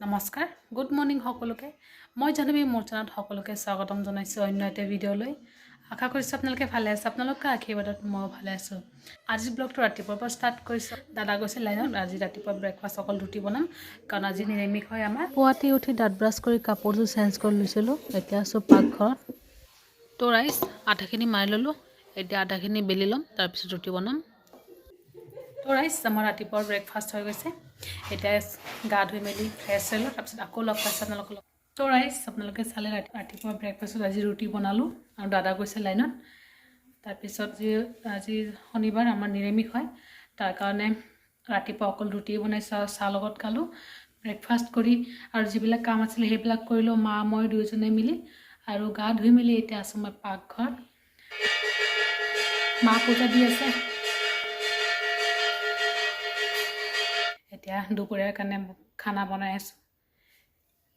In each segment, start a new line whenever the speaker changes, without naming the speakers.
নমস্কাৰ good morning সকলোকে। মই জানবী মোৰ চেনেলত সকলোকে স্বাগতম জনাইছোঁ অন্য এটা ভিডিঅ'লৈ। আশা কৰিছোঁ আপোনালোকে ভালে আছে। আপোনালোকৰ আশীৰ্বাদত ময়ো ভালে আছোঁ। আজিৰ ব্লগটো ৰাতিপুৱাৰ পৰা ষ্টাৰ্ট কৰিছোঁ। দাদা গৈছে লাইনত আজি ৰাতিপুৱা ব্ৰেকফাষ্ট অকল ৰুটি বনাম কাৰণ আজি নিৰামিষ হয় আমাৰ। পুৱাতে উঠি দাঁত ব্ৰাছ কৰি কাপোৰযোৰ চেঞ্জ কৰি লৈছিলোঁ। এতিয়া আছোঁ পাকঘৰত। তো ৰাইচ আধাখিনি মাৰি ল'লোঁ। এতিয়া আধাখিনি বেলি ল'ম তাৰপিছত ৰুটি বনাম। তো ৰাইচ আমাৰ ৰাতিপুৱাৰ ব্ৰেকফাষ্ট হৈ গৈছে। এতিয়া গা ধুই মেলি ফ্ৰেছ হ'লোঁ তাৰপিছত আকৌ লগ পাইছোঁ আপোনালোকৰ লগত। তো ৰাইচ আপোনালোকে চালে ৰাতি ৰাতিপুৱা ব্ৰেকফাষ্টত আজি ৰুটি বনালোঁ আৰু দাদা গৈছে লাইনত। তাৰপিছত যি আজি শনিবাৰ আমাৰ নিৰামিষ হয়। তাৰ কাৰণে ৰাতিপুৱা অকল ৰুটিয়ে বনাইছোঁ আৰু চাহ লগত খালোঁ ব্ৰেকফাষ্ট কৰি আৰু যিবিলাক কাম আছিলে সেইবিলাক কৰিলোঁ, মা, মই দুয়োজনে মিলি আৰু গা ধুই মেলি এতিয়া আছোঁ মই পাকঘৰত মা পূজা দি আছে। এতিয়া দুপৰীয়াৰ কাৰণে খানা বনাই আছোঁ।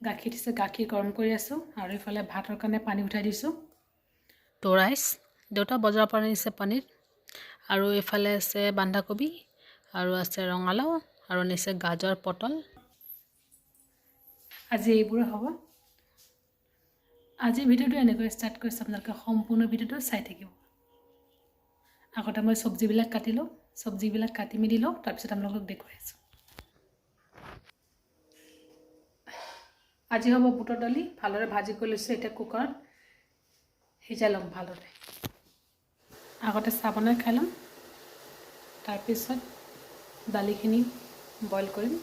গাখীৰ দিছোঁ গাখীৰ গৰম কৰি আছোঁ আৰু ইফালে ভাতৰ কাৰণে পানী উঠাই দিছোঁ। তো ৰাইচ দেউতা বজাৰৰ পৰা আনিছে পানীৰ আৰু এইফালে আছে বন্ধাকবি আৰু আছে ৰঙালাও আৰু আনিছে গাজৰ পটল। আজি এইবোৰে হ'ব। আজিৰ ভিডিঅ'টো এনেকৈ ষ্টাৰ্ট কৰিছোঁ আপোনালোকে সম্পূৰ্ণ ভিডিঅ'টো চাই থাকিব। আগতে মই চব্জিবিলাক কাটি লওঁ চব্জিবিলাক কাটি মেলি লওঁ তাৰপিছত আপোনালোকক দেখুৱাই আছোঁ। আজি হ'ব বুটৰ দালি ভালদৰে ভাজি কৰি লৈছোঁ এতিয়া কুকাৰত সিজাই ল'ম ভালদৰে। আগতে চাহ বনাই খাই ল'ম। তাৰপিছত দালিখিনি বইল কৰিম।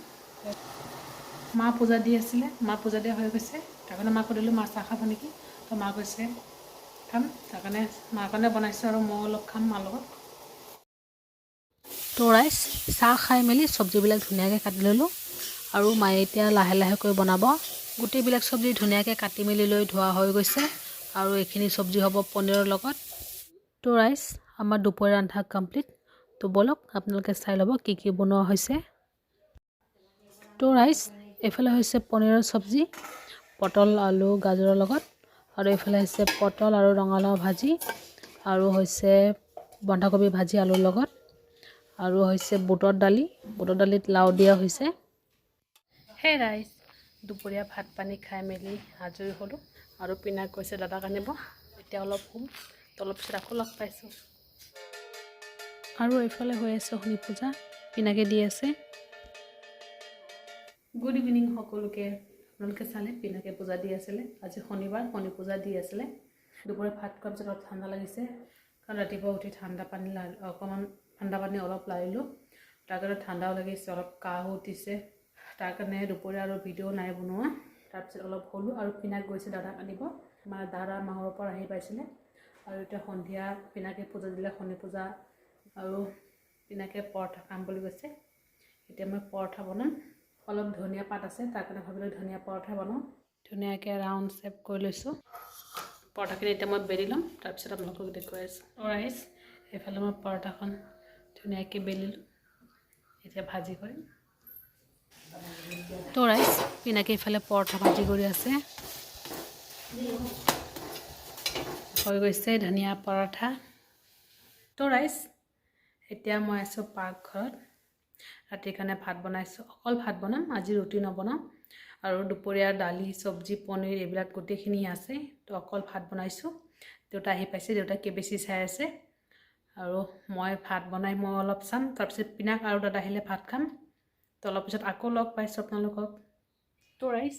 মা পূজা দি আছিলে মা পূজা দিয়া হৈ গৈছে। তাৰ কাৰণে মাক সুধিলোঁ মা চাহ খাব নেকি? তো মা কৈছে খাম। তাৰ কাৰণে মাৰ কাৰণে বনাইছোঁ আৰু মই অলপ খাম মাৰ লগত। তো ৰাইচ চাহ খাই মেলি চব্জিবিলাক ধুনীয়াকৈ কাটি ল'লোঁ। আৰু মায়ে এতিয়া লাহে লাহেকৈ বনাব। গোটেইবিলাক চব্জি ধুনীয়াকৈ কাটি মেলি লৈ ধোৱা হৈ গৈছে। আৰু এইখিনি চব্জি হ'ব পনীৰৰ লগত। তো ৰাইচ আমাৰ দুপৰীয়া ৰন্ধা কমপ্লিট। তো ব'লক, আপোনালোকে চাই ল'ব কি কি বনোৱা হৈছে। তো ৰাইচ এইফালে হৈছে পনীৰৰ চব্জি, পটল, আলু, গাজৰৰ লগত। আৰু এইফালে হৈছে পটল আৰু ৰঙালাও ভাজি। আৰু হৈছে বন্ধাকবি ভাজি আলুৰ লগত। আৰু হৈছে বুটৰ দালি। বুটৰ দালিত লাও দিয়া হৈছে। হে ৰাইচ দুপৰীয়া ভাত পানী খাই মেলি আজৰি হ'লোঁ আৰু পিনাক গৈছে দাদাক আনিব এতিয়া অলপ শুম অলপ পিছত আকৌ লগ পাইছোঁ। আৰু এইফালে হৈ আছে শনি পূজা, পিনাকে দি আছে। গুড ইভিনিং সকলোকে। আপোনালোকে চালে, পিনাকে পূজা দি আছিলে। আজি শনিবাৰ, শনি পূজা দি আছিলে। দুপৰীয়া ভাত খোৱাৰ পিছত অলপ ঠাণ্ডা লাগিছে। কাৰণ ৰাতিপুৱা উঠি ঠাণ্ডা পানী অকণমান ঠাণ্ডা পানী অলপ লাৰিলোঁ। তাৰ কাৰণে ঠাণ্ডাও লাগিছে, অলপ কাহো উঠিছে। তাৰ কাৰণে দুপৰীয়া আৰু ভিডিঅ' নাই বনোৱা। তাৰপিছত অলপ হ'লোঁ আৰু পিনাক গৈছে দাদাক আনিব। আমাৰ দাদা মাহৰ পৰা আহি পাইছিলে। আৰু এতিয়া সন্ধিয়া পিনাকে পূজা দিলে শনি পূজা আৰু পিনাকে পৰঠা খাম বুলি কৈছে। এতিয়া মই পৰঠা বনাম। অলপ ধনিয়া পাত আছে তাৰ কাৰণে ভাবিলোঁ ধনিয়া পৰঠা বনাওঁ। ধুনীয়াকৈ ৰাউণ্ড শ্বেপ কৰি লৈছোঁ। পৰঠাখিনি এতিয়া মই বেলি ল'ম তাৰপিছত আপোনালোকক দেখুৱাই আছোঁ। ৰাইচ এইফালে মই পৰঠাখন ধুনীয়াকৈ বেলিলোঁ এতিয়া ভাজি কৰিম। তো ৰাইচ পিনাকে ইফালে পৰঠা ভাজি কৰি আছে। হৈ গৈছে ধনিয়া পৰঠা। তো ৰাইচ এতিয়া মই আছোঁ পাকঘৰত। ৰাতিৰ কাৰণে ভাত বনাইছোঁ অকল ভাত বনাম আজি ৰুটি নবনাওঁ আৰু দুপৰীয়া দালি চব্জি পনীৰ এইবিলাক গোটেইখিনি আছে তো অকল ভাত বনাইছোঁ। দেউতা আহি পাইছে দেউতাই কেবেচি চাই আছে। আৰু মই ভাত বনাই মই অলপ চাম তাৰপিছত পিনাক আৰু দাদা আহিলে ভাত খাম। তো অলপ পিছত আকৌ লগ পাইছোঁ আপোনালোকক। তো ৰাইচ।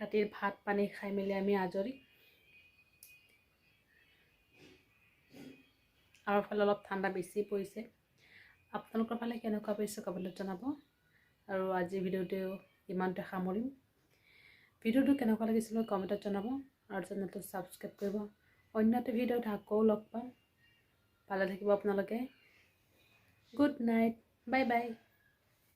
ৰাতিৰ ভাত পানী খাই মেলি আমি আজৰি। আৰু ফালে অলপ ঠাণ্ডা বেছি পৰিছে। আপোনালোকৰ ফালে কেনেকুৱা পৰিছে ক'বলৈ জনাব। আৰু আজিৰ ভিডিঅ'টো ইমানতে সামৰিম। ভিডিঅ'টো কেনেকুৱা লাগিছিলে কমেণ্টত জনাব। আৰু চেনেলটো ছাবস্ক্ৰাইব কৰিব। অন্য এটা ভিডিঅ'ত আকৌ লগ পাম। ভালে থাকিব আপোনালোকে। Good night. Bye bye.